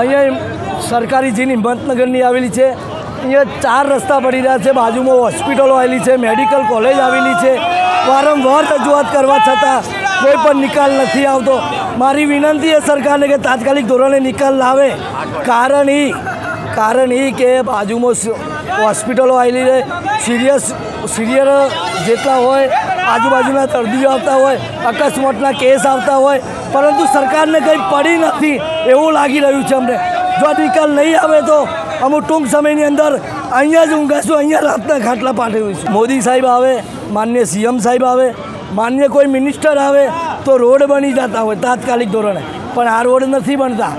અહીંયા સરકારી જીની હિંમતનગરની આવેલી છે, અહીંયા ચાર રસ્તા પડી રહ્યા છે, બાજુમાં હોસ્પિટલો આવેલી છે, મેડિકલ કોલેજ આવેલી છે. વારંવાર રજૂઆત કરવા છતાં કોઈ પણ નિકાલ નથી આવતો. મારી વિનંતી એ સરકારને કે તાત્કાલિક ધોરણે નિકાલ લાવે. કારણ એ કારણ એ કે બાજુમાં હોસ્પિટલો આવેલી છે. સિરિયસ, સિરિયર જેટલા હોય આજુબાજુના દર્દીઓ આવતા હોય, અકસ્માતના કેસ આવતા હોય, પરંતુ સરકારને કંઈ પડી નથી એવું લાગી રહ્યું છે અમને. જો નિકાલ નહીં આવે તો અમુક ટૂંક સમયની અંદર અહીંયા જ ઊંઘાશું, અહીંયા રાતના ખાટલા પાઠવીશું મોદી સાહેબ આવે, માન્ય સીએમ સાહેબ આવે, માન્ય કોઈ મિનિસ્ટર આવે તો રોડ બની જતા હોય તાત્કાલિક ધોરણે. પણ આ રોડ નથી બનતા.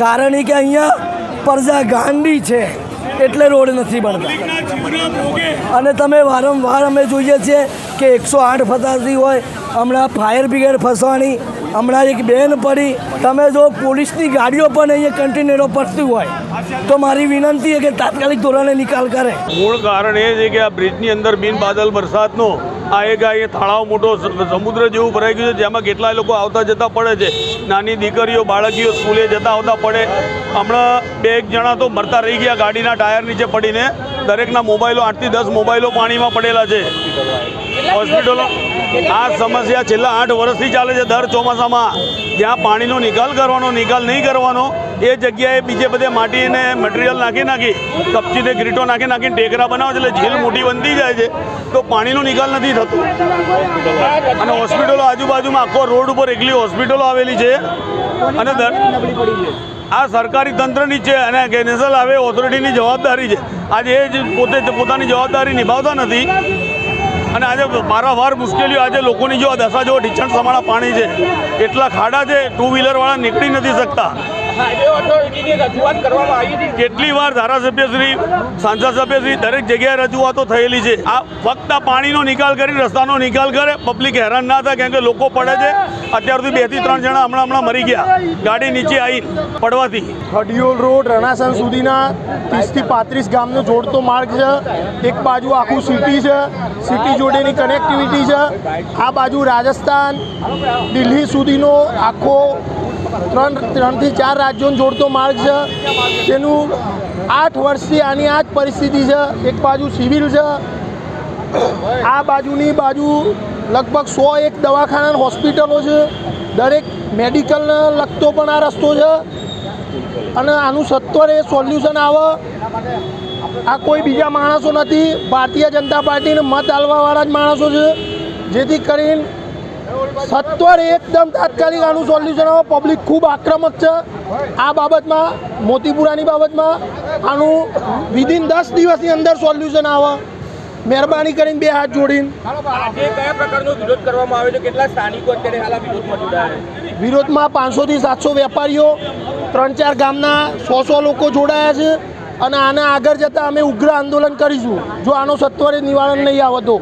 કારણ કે અહીંયા પ્રજા ગાંડી છે, એટલે રોડ નથી બનતા. અને તમે વારંવાર અમે જોઈએ છીએ કે એકસો આઠ ફસાતી હોય, હમણાં ફાયર બ્રિગેડ ફસવાની હમણાં એક બેન પડી. તમે જો પોલીસની ગાડીઓ પણ અહીંયા કન્ટેનરો પડતી હોય, તો મારી વિનંતી કે તાત્કાલિક ધોરણે નિકાલ કરે. મૂળ કારણ એ છે કે આ બ્રિજની અંદર બિન બાદલ વરસાદનો, આ એક આ તળાવ મોટો સમુદ્ર જેવું ભરાઈ ગયું છે, જેમાં કેટલાય લોકો આવતા જતા પડે છે. નાની દીકરીઓ, બાળકીઓ સ્કૂલે જતા આવતા પડે. હમણાં બે એક જણા તો મરતા રહી ગયા ગાડીના ટાયર નીચે પડીને. દરેકના મોબાઈલો આઠથી દસ મોબાઈલો પાણીમાં પડેલા છે. હોસ્પિટલો. આ સમસ્યા છેલ્લા આઠ વર્ષથી ચાલે છે દર ચોમાસામાં. જ્યાં પાણીનો નિકાલ કરવાનો, નિકાલ નહીં કરવાનો, એ જગ્યાએ બીજે બધે માટીને મટીરિયલ નાખી નાખી, કપચીને ગ્રીટો નાખી નાખીને ટેકરા બનાવે છે, એટલે ઝીલ મોટી બનતી જાય છે. તો પાણીનો નિકાલ નથી થતો. અને હોસ્પિટલો આજુબાજુમાં આખો રોડ ઉપર એકલી હોસ્પિટલો આવેલી છે. અને આ સરકારી તંત્રની છે અને કેનેસલ આવે ઓથોરિટીની જવાબદારી છે. આજે એ જ પોતે પોતાની જવાબદારી નિભાવતા નથી. અને આજે વારંવાર મુશ્કેલીઓ, આજે લોકોની જો દશા જો ઢીચણ સમાણા પાણી છે, એટલા ખાડા છે ટુ વ્હીલરવાળા નીકળી નથી શકતા. હાઈવે ઓથોરિટીની રજૂઆત કરવામાં આવી હતી કેટલી વાર ધારાસભ્યશ્રી સાંસદસભ્યશ્રી દરેક જગ્યાએ રજૂઆતો થયેલી છે. આ ફક્ત પાણીનો નિકાલ કરી, રસ્તાનો નિકાલ કરે, પબ્લિક હેરાન ના થાય કેમ કે લોકો પડે છે. અત્યાર સુધી બેથી ત્રણ જણા હમણાં હમણાં મરી ગયા. ગાડી નીચે આવી પડવાથી. ખડિયોલ રોડ, રણાસણ સુધીના ત્રીસથી પાંત્રીસ ગામનો જોડતો માર્ગ છે. એક બાજુ આખું સિટી છે, સિટી જોડેની કનેક્ટિવિટી છે. આ બાજુ રાજસ્થાન, દિલ્હી સુધીનો આખો ત્રણ, ત્રણથી ચાર રાજ્યોને જોડતો માર્ગ છે. તેનું આઠ વર્ષથી આની આ જ પરિસ્થિતિ છે. એક બાજુ સિવિલ છે. આ બાજુની બાજુ લગભગ સો એક દવાખાના હોસ્પિટલો છે. દરેક મેડિકલને લગતો પણ આ રસ્તો છે. અને આનું સત્વરે સોલ્યુશન આવે. આ કોઈ બીજા માણસો નથી. ભારતીય જનતા પાર્ટીને મત આલવાવાળા જ માણસો છે. જેથી કરીને સત્વરે એકદમ તાત્કાલિક આનું સોલ્યુશન આવે. પબ્લિક ખૂબ આક્રમક છે. આ બાબતમાં મોતીપુરાની બાબતમાં આનું વિધિન દસ દિવસની અંદર સોલ્યુશન આવે. મહેરબાની કરીને બે હાથ જોડીને. આજે કયા પ્રકારનો વિરોધ કરવામાં આવ્યો છે? કેટલા સ્થાનિકો અત્યારે હાલ વિરોધમાં જોડાયા વિરોધમાં પાંચસોથી સાતસો વેપારીઓ ત્રણ ચાર ગામના સો સો લોકો જોડાયા છે. અને આના આગળ જતાં અમે ઉગ્ર આંદોલન કરીશું. જો આનો સત્વરે નિવારણ નહીં આવે તો